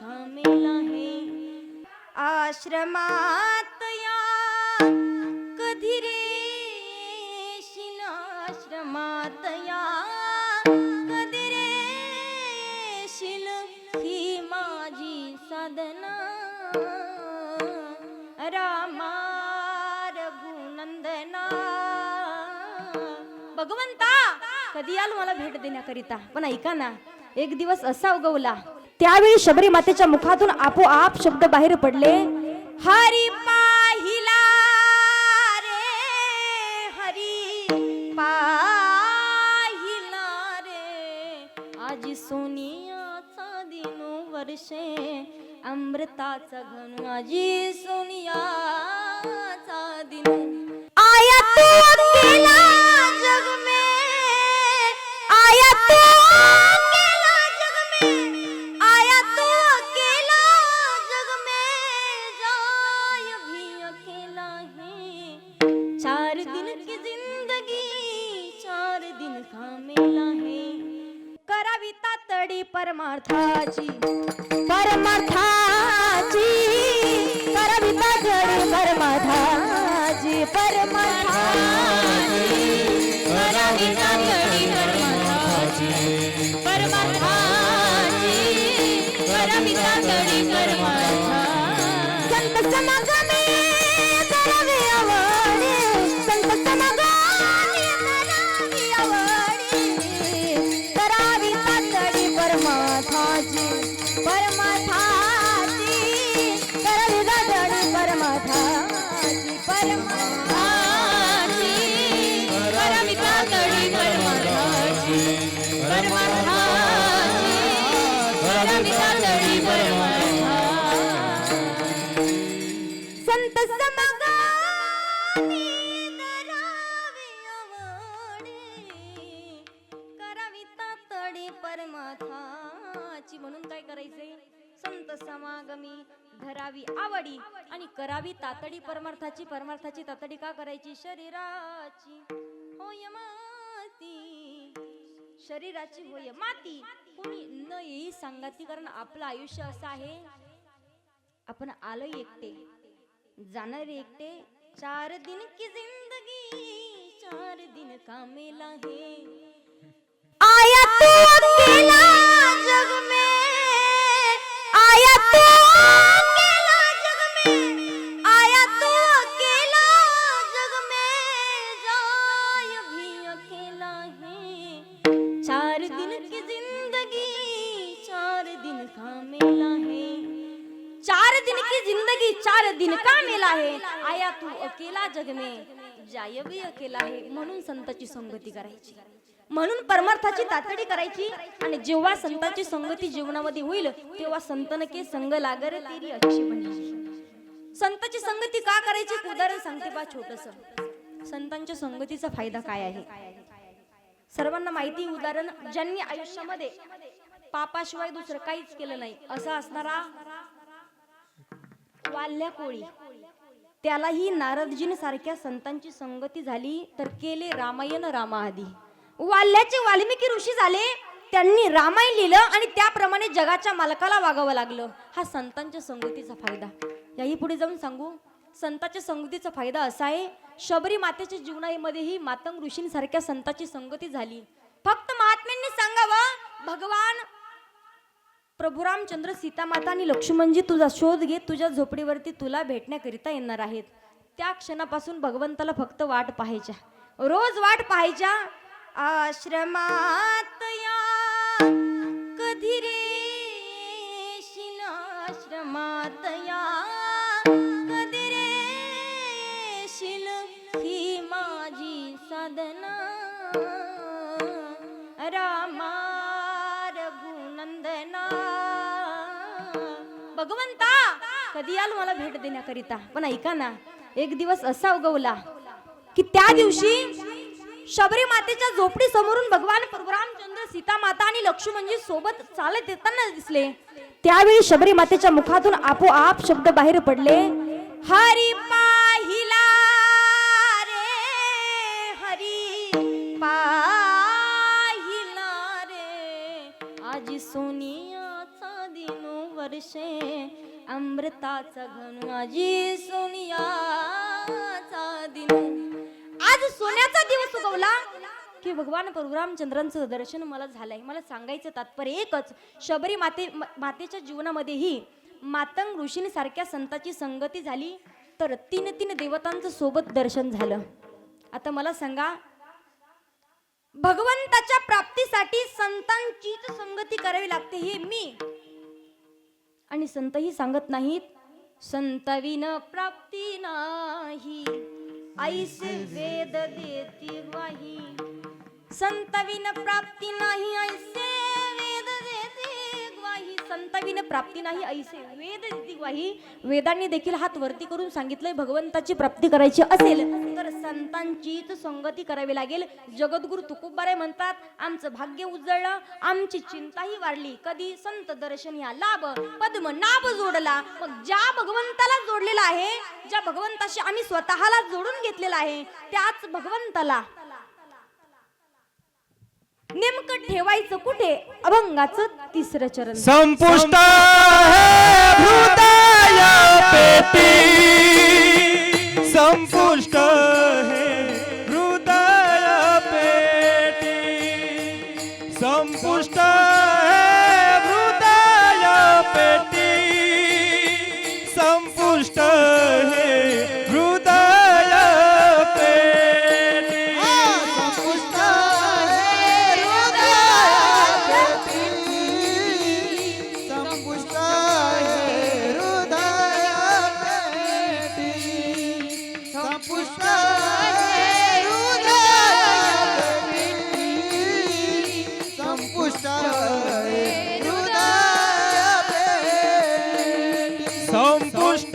थांबेल हे आश्रमात या कधी रे आश्रमात या कधी रे शिल ही माझी साधना. रामा रघुनंदना. भगवंता कधी आलो मला भेट देण्याकरिता? पण ऐका ना एक दिवस असा उगवला त्यावेळी शबरी मातेच्या मुखातून आपोआप शब्द बाहेर पडले. हरी पाहिला रे हरी पाहिला रे. आज सोनियाचा दिन वर्षे अमृताचा घन. आजी सोनियाचा दिन तडी परमार्थाची. परमार्थाची. करावी तातडी परमार्थाची. परमार्थाची. करावी तातडी परमार्थाची. परमार्थाची. करावी तातडी परमार्थाची. संत समागम परमाची परमार्थाची करवी तातडी परमार्थाची परमार्थाची करवी तातडी परमार्थाची परमार्थाची करवी तातडी परमार्थाची परमार्थाची म्हणून काय करायचे? संत समागमी धरावी आवडी आणि करावी तातडी परमार्थाची. परमार्थाची तातडी का करायची? शरीराची. होय माती. शरीराची होय माती. कोणी न येई सांगाती कारण आपलं आयुष्य असं आहे. आपण आलो एकटे. जाणार एकटे. चार दिन की जिंदगी चार दिन कामेला हे. दिन का मेला है? चार दिन की जिंदगी चार दिन का मेला है। आया तू अकेला जग में। जाय भी अकेला है म्हणून संताची संगती करायची. म्हणून परमार्थाची तातडी करायची आणि जेव्हा संताची संगती जीवनामध्ये होईल तेव्हा संतन के संग लागर तेरी अच्छी बनी संताची संगती का करायची? उदाहरण सांगते बा छोटस. संतांच्या संगतीचा फायदा काय आहे? सर्वांना माहिती उदाहरण ज्यांनी आयुष्यामध्ये पापाशिवाय दुसरं काहीच केलं नाही. असा असणारा वाल्ल्या कोळी. त्यालाही नारदजीन सारख्या संतांची संगती झाली तर केले रामायण रामाआधी. वाल्याचे वाल्मिकी ऋषी झाले त्यांनी रामायण लिहिलं आणि त्याप्रमाणे जगाच्या मालकाला वागावं लागलं. हा संतांच्या संगतीचा फायदा. याही पुढे जाऊन सांगू. संतांच्या संगतीचा फायदा असा आहे शबरी मातेच्या जीवनामध्येही मातंग ऋषींसारख्या संताची संगती झाली. फक्त महात्म्यांनी सांगावं भगवान प्रभू रामचंद्र सीतामाता आणि लक्ष्मणजी तुझा शोध घेत तुझ्या झोपडीवरती तुला भेटण्याकरिता येणार आहेत. त्या क्षणापासून भगवंताला फक्त वाट पाहायच्या. रोज वाट पाहायच्या. आश्रमात या. कधी रे आश्रमात या? भगवंता कधी आलो मला भेट देण्याकरिता? पण ऐका ना एक दिवस असा उगवला की त्या दिवशी शबरी मातेच्या झोपडी समोरून भगवान रामचंद्र सीता माता आणि लक्ष्मणजी सोबत चालत येताना दिसले. त्यावेळी शबरी मातेच्या मुखातून आपोआप शब्द बाहेर पडले. हरी पाहिला रे हरी पाहिला रे आजी सोनी वर्षे अमृताचा घन माझी सोनियाचा दिन. आज सोन्याचा दिवस उगवला की भगवान परशुरामचंद्रांचं दर्शन मला झालंय. मला सांगायचं तात्पर्य एकच. शबरी माते मातेच्या जीवनामध्येही मातंग ऋषींसारख्या संताची संगती झाली तर तीन तीन देवतांचं सोबत दर्शन झालं. आता मला सांगा भगवंताच्या प्राप्तीसाठी संतांचीच संगती करावी लागते हे मी आणि संतही सांगत नाहीत संतविन प्राप्ती नाही. ऐसे वेद देती ग्वाही संतविन प्राप्ती नाही ऐसे संतविन प्राप्ती नाही ऐसे वेद देती वेदांनी देखील हात वरती करून सांगितलंय भगवंताची प्राप्ती करायची असेल तर संतांचीच संगती करावी लागेल. जगद्गुरु तुकोबारे म्हणतात आमचं भाग्य उजळलं आमची चिंताही वाढली. कधी संत दर्शन या लाभ पद्म नाभ जोडला. मग ज्या भगवंताला जोडलेला आहे ज्या भगवंताशी आम्ही स्वतःला जोडून घेतलेला आहे त्याच भगवंताला नेमकं ठेवायचं कुठे? अभंगाचं तिसरं चरण. संपुष्ट সন্তুষ্ট